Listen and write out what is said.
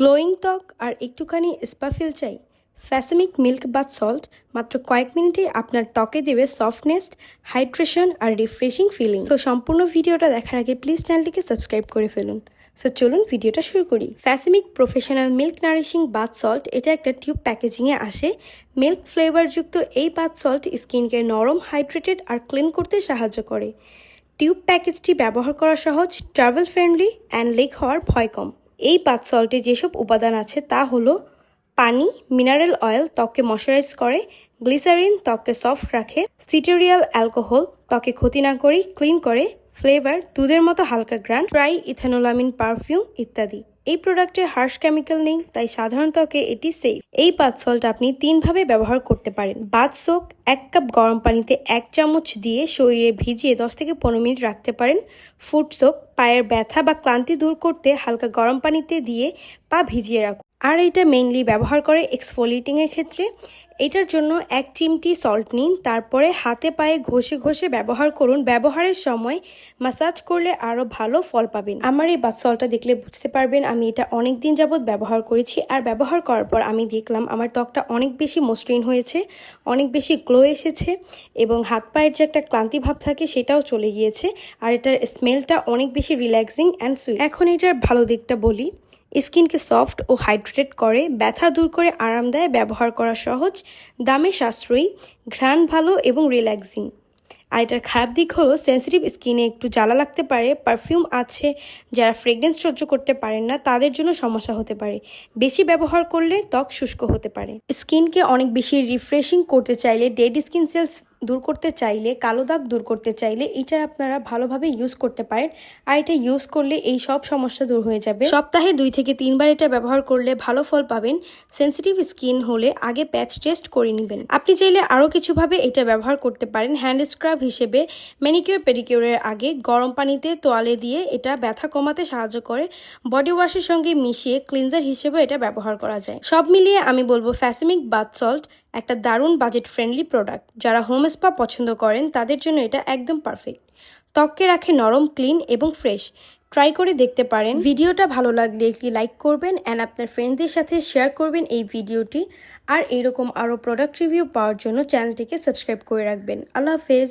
Glowing ত্বক আর একটুখানি spa feel চাই। ফ্যাসেমিক মিল্ক বাথ সল্ট মাত্র কয়েক মিনিটে আপনার ত্বকে দেবে সফটনেস হাইড্রেশন আর রিফ্রেশিং ফিলিং। সো সম্পূর্ণ ভিডিওটা দেখার আগে প্লিজ চ্যানেলটিকে সাবস্ক্রাইব করে ফেলুন। সো চলুন ভিডিওটা শুরু করি। ফ্যাসেমিক professional milk nourishing bath salt এটা একটা টিউব প্যাকেজিংয়ে আসে। মিল্ক ফ্লেভারযুক্ত এই বাথ সল্ট স্কিনকে নরম, হাইড্রেটেড আর ক্লিন করতে সাহায্য করে। টিউব প্যাকেজটি ব্যবহার করা সহজ, ট্রাভেল ফ্রেন্ডলি, অ্যান্ড লিক হওয়ার ভয় কম। এই বাথ সল্টে যেসব উপাদান আছে তা হলো পানি, মিনারেল অয়েল ত্বককে ময়শ্চারাইজ করে, গ্লিসারিন ত্বককে সফট রাখে, সিটেরিয়াল অ্যালকোহল ত্বকে ক্ষতি না করে ক্লিন করে, ফ্লেভার, দুধের মতো হালকা গ্রান ট্রাই ইথানোলামিন পারফিউম ইত্যাদি। এই প্রোডাক্টে হার্শ কেমিক্যাল নেই, তাই সাধারণ ত্বকে এটি সেফ এই বাথ সল্ট আপনি তিনভাবে ব্যবহার করতে পারেন। বাথ সোক, এক কাপ গরম পানিতে এক চামচ দিয়ে শরীরে ভিজিয়ে দশ থেকে পনেরো মিনিট রাখতে পারেন। ফুড সোক পায়ের ব্যথা বা ক্লান্তি দূর করতে হালকা গরম পানিতে দিয়ে পা ভিজিয়ে রাখুন। আর এটা মেইনলি ব্যবহার করে এক্সফোলিয়েটিংয়ের ক্ষেত্রে। এটার জন্য এক চিমটি সল্ট নিন, তারপরে হাতে পায়ে ঘষে ঘষে ব্যবহার করুন। ব্যবহারের সময় মাসাজ করলে আরও ভালো ফল পাবেন। আমার এই বাথ সল্টটা দেখলে বুঝতে পারবেন আমি এটা অনেক দিন যাবৎ ব্যবহার করেছি। আর ব্যবহার করার পর আমি দেখলাম আমার ত্বকটা অনেক বেশি মসৃণ হয়েছে, অনেক বেশি গ্লো এসেছে এবং হাত পায়ের যে একটা ক্লান্তি ভাব থাকে সেটাও চলে গিয়েছে। আর এটার স্মেলটা অনেক বেশি রিল্যাক্সিং অ্যান্ড সুইট এখন এটার ভালো দিকটা বলি। স্কিনকে সফট ও হাইড্রেটেড করে, ব্যথা দূর করে, আরাম দেয়, ব্যবহার করা সহজ, দামে সাশ্রয়ী, ঘ্রাণ ভালো এবং রিল্যাক্সিং আর এটার খারাপ দিক হলো সেন্সিটিভ স্কিনে একটু জ্বালা লাগতে পারে পারফিউম আছে, যারা ফ্রেগনেন্স সহ্য করতে পারেন না, তাদের জন্য সমস্যা হতে পারে। বেশি ব্যবহার করলে ত্বক শুষ্ক হতে পারে। স্কিনকে অনেক বেশি রিফ্রেশিং করতে চাইলে ডেড স্কিন সেলস দূর করতে চাইলে, কালো দাগ দূর করতে চাইলে এটা আপনারা ভালোভাবে ইউজ করতে পারেন। আর এটা ইউজ করলে এই সব সমস্যা দূর হয়ে যাবে। সপ্তাহে দুই থেকে তিনবার এটা ব্যবহার করলে ভালো ফল পাবেন। সেন্সিটিভ স্কিন হলে আগে প্যাচ টেস্ট করে নেবেন। আপনি চাইলে আরও কিছুভাবে এটা ব্যবহার করতে পারেন। হ্যান্ড স্ক্রাব হিসেবে ম্যানিকিউর পেডিকিউরের আগে গরম পানিতে তোয়ালে দিয়ে এটা ব্যথা কমাতে সাহায্য করে। বডি ওয়াশের সঙ্গে মিশিয়ে ক্লিনজার হিসেবে এটা ব্যবহার করা যায়। সব মিলিয়ে আমি বলব ফ্যাসিমিক বাথ সল্ট একটা দারুণ বাজেট ফ্রেন্ডলি প্রোডাক্ট যারা হোম স্পা পছন্দ করেন, তাদের জন্য এটা একদম পারফেক্ট ত্বককে রাখে নরম ক্লিন এবং ফ্রেশ ট্রাই করে দেখতে পারেন। ভিডিওটা ভালো লাগলে একটি লাইক করবেন অ্যান্ড আপনার ফ্রেন্ডদের সাথে শেয়ার করবেন এই ভিডিওটি। আর এইরকম আরও প্রোডাক্ট রিভিউ পাওয়ার জন্য চ্যানেলটিকে সাবস্ক্রাইব করে রাখবেন। আল্লাহ হাফেজ।